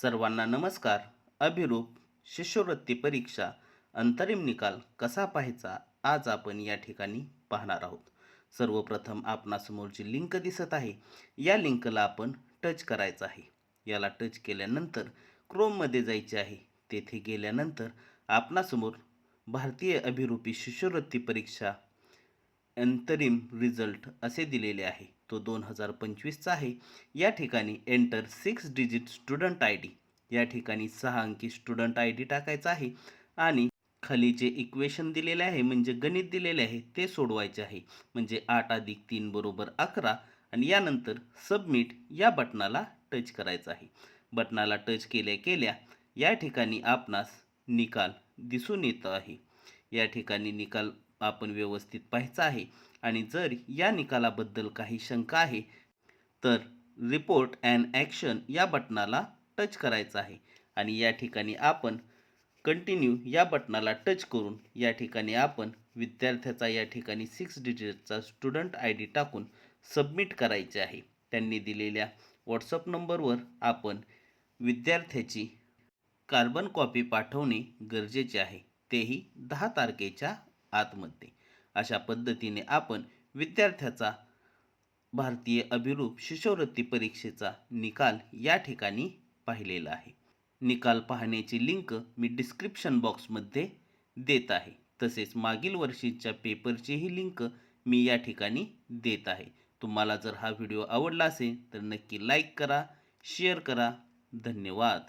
सर्वांना नमस्कार. अभिरूप शिष्यवृत्ती परीक्षा अंतरिम निकाल कसा पाहायचा आज आपण या ठिकाणी पाहणार आहोत. सर्वप्रथम आपणासमोर जी लिंक दिसत आहे. या लिंकला आपण टच करायचं आहे. याला टच केल्यानंतर क्रोममध्ये जायचे आहे. तेथे गेल्यानंतर आपणासमोर भारतीय अभिरूपी शिष्यवृत्ती परीक्षा अंतरिम रिझल्ट असे दिलेले आहे. तो दोन हजार पंचवीसचा आहे. या ठिकाणी enter six digit student I D. या ठिकाणी सहा अंकी स्टुडंट आय डी टाकायचा आहे आणि खाली जे इक्वेशन दिलेले आहे म्हणजे गणित दिलेले आहे ते सोडवायचे आहे. म्हणजे आठ अधिक तीन बरोबर अकरा आणि यानंतर सबमिट या बटनाला टच करायचं आहे. बटनाला टच केल्या केल्या या ठिकाणी आपणास निकाल दिसून येत आहे. या ठिकाणी निकाल आपण व्यवस्थित पाहायचा आहे. आणि जर या निकालाबद्दल काही शंका आहे तर रिपोर्ट अँड ॲक्शन या बटनाला टच करायचं आहे. आणि या ठिकाणी आपण कंटिन्यू या बटनाला टच करून या ठिकाणी आपण विद्यार्थ्याचा या ठिकाणी सिक्स डिजिटचा स्टुडंट आय डी टाकून सबमिट करायचे आहे. त्यांनी दिलेल्या व्हॉट्सअप नंबरवर आपण विद्यार्थ्याची कार्बन कॉपी पाठवणे गरजेचे आहे. तेही दहा तारखेच्या आतमध्ये अशा पद्धतीने आपण विद्यार्थ्याचा भारतीय अभिरूप शिष्यवृत्ती परीक्षेचा निकाल या ठिकाणी पाहिलेला आहे. निकाल पाहण्याची लिंक मी डिस्क्रिप्शन बॉक्समध्ये देत आहे. तसेच मागील वर्षीच्या पेपरचीही लिंक मी या ठिकाणी देत आहे. तुम्हाला जर हा व्हिडिओ आवडला असेल तर नक्की लाईक करा शेअर करा. धन्यवाद.